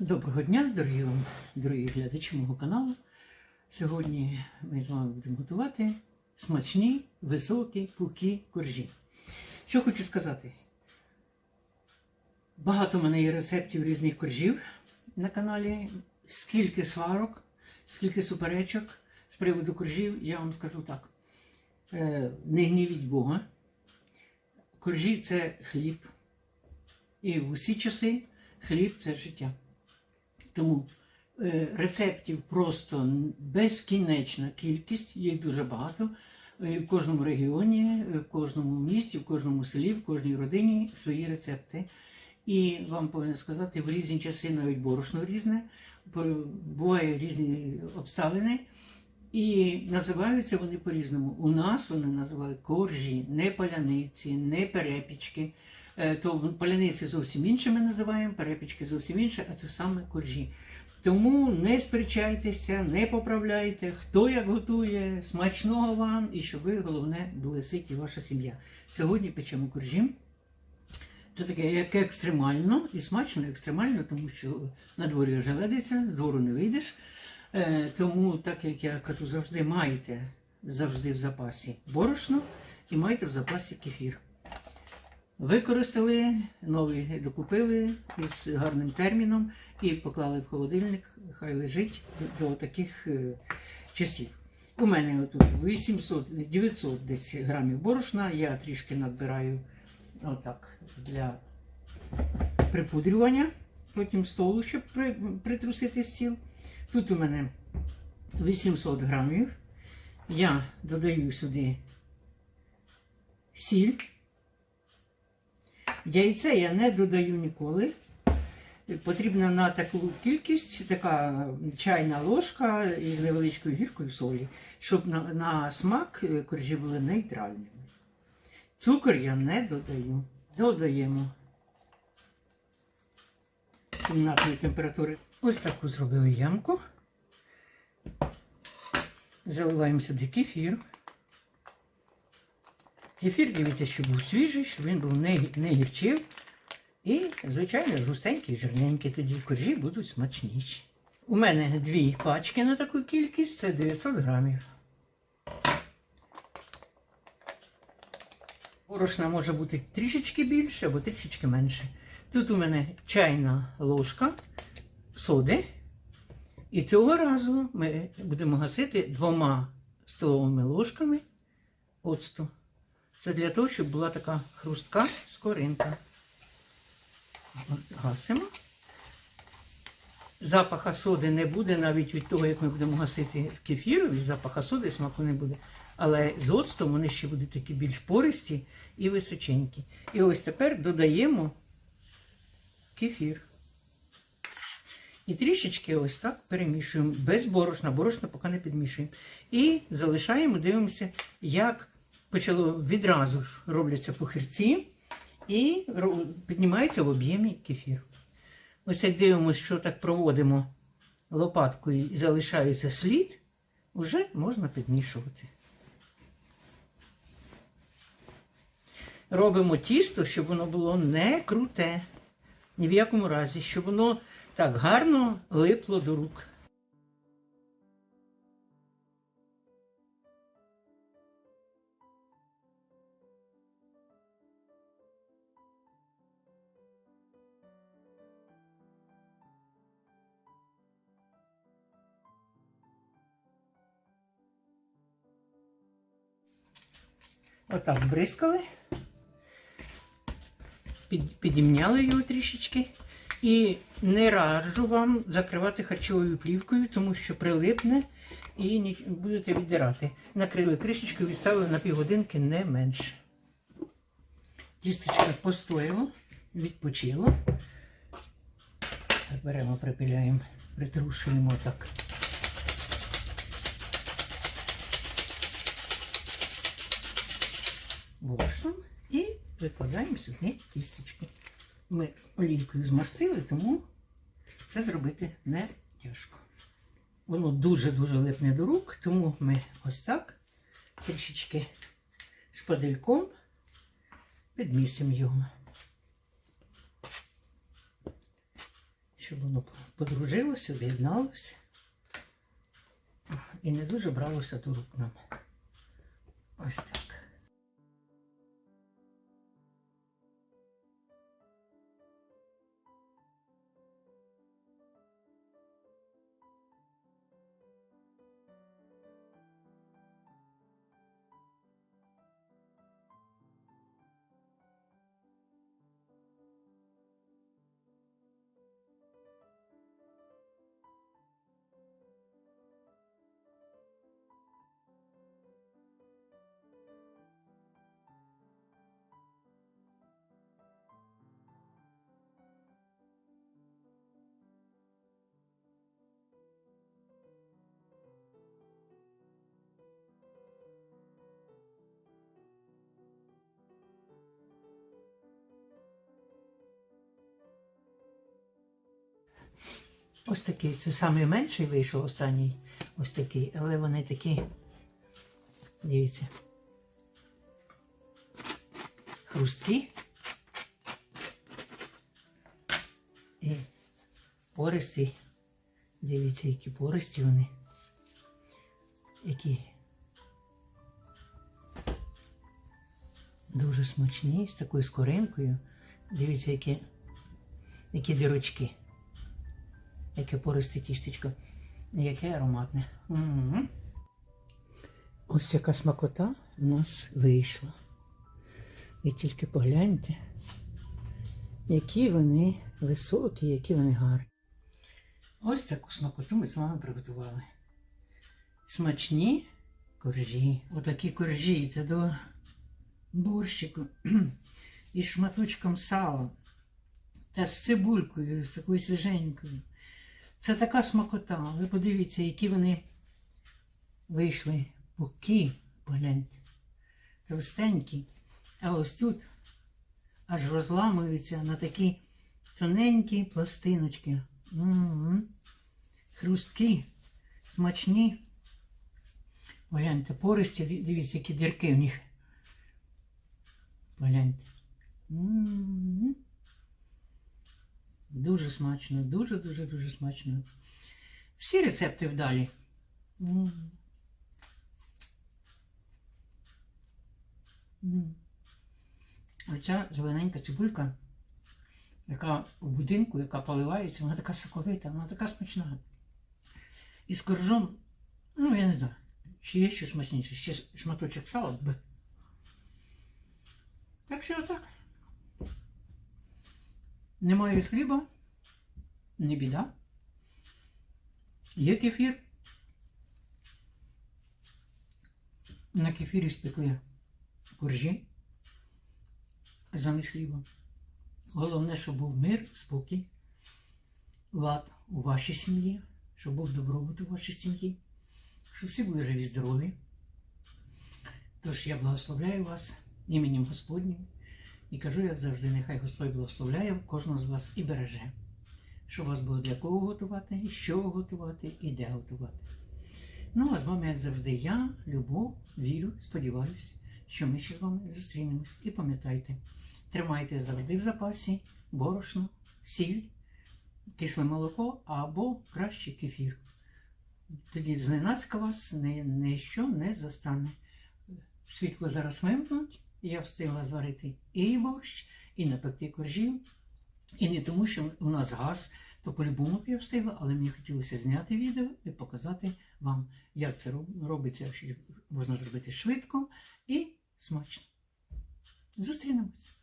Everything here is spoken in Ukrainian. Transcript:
Доброго дня, дорогі, вам- дорогі глядачі мого каналу. Сьогодні ми з вами будемо готувати смачні, високі, пухкі коржі. Що хочу сказати? Багато в мене є рецептів різних коржів на каналі. Скільки сварок, скільки суперечок з приводу коржів, я вам скажу так. Е, Не гнівіть Бога. Коржі це хліб. І в усі часи хліб це життя. Тому е, рецептів просто безкінечна кількість, їх дуже багато. Е, В кожному регіоні, е, в кожному місті, в кожному селі, в кожній родині свої рецепти. І вам повинен сказати, в різні часи навіть борошно різне, буває різні обставини. І називаються вони по-різному. У нас вони називають коржі, не паляниці, не перепічки. Е, То паляниці зовсім інше ми називаємо, перепічки зовсім інше, а це саме коржі. Тому не сперечайтеся, не поправляйте, хто як готує, смачного вам і щоб ви, головне, були ситі ваша сім'я. Сьогодні печемо коржі. Це таке як екстремально і смачно екстремально, тому що на дворі вже ледиться, з двору не вийдеш. Е, тому, так як я кажу, завжди майте завжди в запасі борошно і майте в запасі кефір. Використали, новий докупили із гарним терміном і поклали в холодильник, хай лежить до, таких е, часів. У мене тут 800, 900 десь грамів борошна, я трішки надбираю отак для припудрювання, потім столу, щоб при, притрусити стіл. Тут у мене 800 грамів. Я додаю сюди сіль. Яйце я не додаю ніколи. Потрібна на таку кількість така чайна ложка із невеличкою гіркою солі, щоб на, на смак коржі були нейтральними. Цукор я не додаю. Додаємо кімнатної температури. Ось таку зробили ямку. Заливаємо сюди кефір. Кефір, дивіться, щоб був свіжий, щоб він був не, не гірчив. І, звичайно, густенький, жирненький, тоді коржі будуть смачніші. У мене дві пачки на таку кількість, це 900 грамів. Борошна може бути трішечки більше або трішечки менше. Тут у мене чайна ложка соди. І цього разу ми будемо гасити двома столовими ложками оцту. Це для того, щоб була така хрустка скоринка. Гасимо. Запаха соди не буде навіть від того, як ми будемо гасити кефір, від запаха соди смаку не буде. Але з оцтом вони ще будуть такі більш пористі і височенькі. І ось тепер додаємо кефір. І трішечки ось так перемішуємо без борошна, борошна поки не підмішуємо. І залишаємо, дивимося, як почало відразу ж робляться пухирці і піднімається в об'ємі кефір. Ось як дивимося, що так проводимо лопаткою і залишається слід, вже можна підмішувати. Робимо тісто, щоб воно було не круте. Ні в якому разі, щоб воно так гарно липло до рук. Отак бризкали, під, підімняли його трішечки. І не раджу вам закривати харчовою плівкою, тому що прилипне і будете віддирати. Накрили кришечкою, відставили на півгодинки не менше. Тістечко постояло, відпочило. Беремо, припиляємо, притрушуємо так. Борошном і викладаємо сюди тістечко. Ми олійкою змастили, тому це зробити не тяжко. Воно дуже-дуже липне до рук, тому ми ось так трішечки шпадельком підмісимо його. щоб воно подружилося, об'єдналося і не дуже бралося до рук нам. Ось так. Ось такий. Це самий менший вийшов останній. Ось такий. Але вони такі. Дивіться. Хрусткі. І пористі. Дивіться, які пористі вони. Які дуже смачні, з такою скоринкою. Дивіться, які, які дірочки. Яке пористе тістечко. Яке ароматне. М-м-м. Ось яка смакота в нас вийшла. Ви тільки погляньте, які вони високі, які вони гарні. Ось таку смакоту ми з вами приготували. Смачні коржі. Отакі коржі та до борщику із шматочком сала та з цибулькою, з такою свіженькою. Це така смакота. Ви подивіться, які вони вийшли пухкі, погляньте, товстенькі. А ось тут аж розламуються на такі тоненькі пластиночки. М-м-м. Хрусткі, смачні. Погляньте, пористі, дивіться, які дірки в них. Погляньте. М-м-м. Дуже смачно, дуже-дуже дуже смачно. Всі рецепти вдалі. Оця зелененька цибулька, яка у будинку, яка поливається, вона така соковита, вона така смачна. І з коржом, ну я не знаю, чи є ще смачніше, ще шматочок сала би. Так що отак. Немає хліба, не біда. Є кефір. На кефірі спекли коржі замість хліба. Головне, щоб був мир, спокій, лад у вашій сім'ї, щоб був добробут у вашій сім'ї, щоб всі були живі, здорові. Тож я благословляю вас іменем Господнім. І кажу, як завжди, нехай Господь благословляє кожного з вас і береже, що у вас було для кого готувати, що готувати, і де готувати. Ну, а з вами, як завжди, я, Любов, вірю, сподіваюся, що ми ще з вами зустрінемось. І пам'ятайте, тримайте завжди в запасі борошно, сіль, кисле молоко або краще кефір. Тоді зненацька вас ніщо не застане. Світло зараз вимкнуть. Я встигла зварити і борщ, і напекти коржів. І не тому, що у нас газ, то по-любому я встигла, але мені хотілося зняти відео і показати вам, як це робиться, що можна зробити швидко і смачно. Зустрінемось!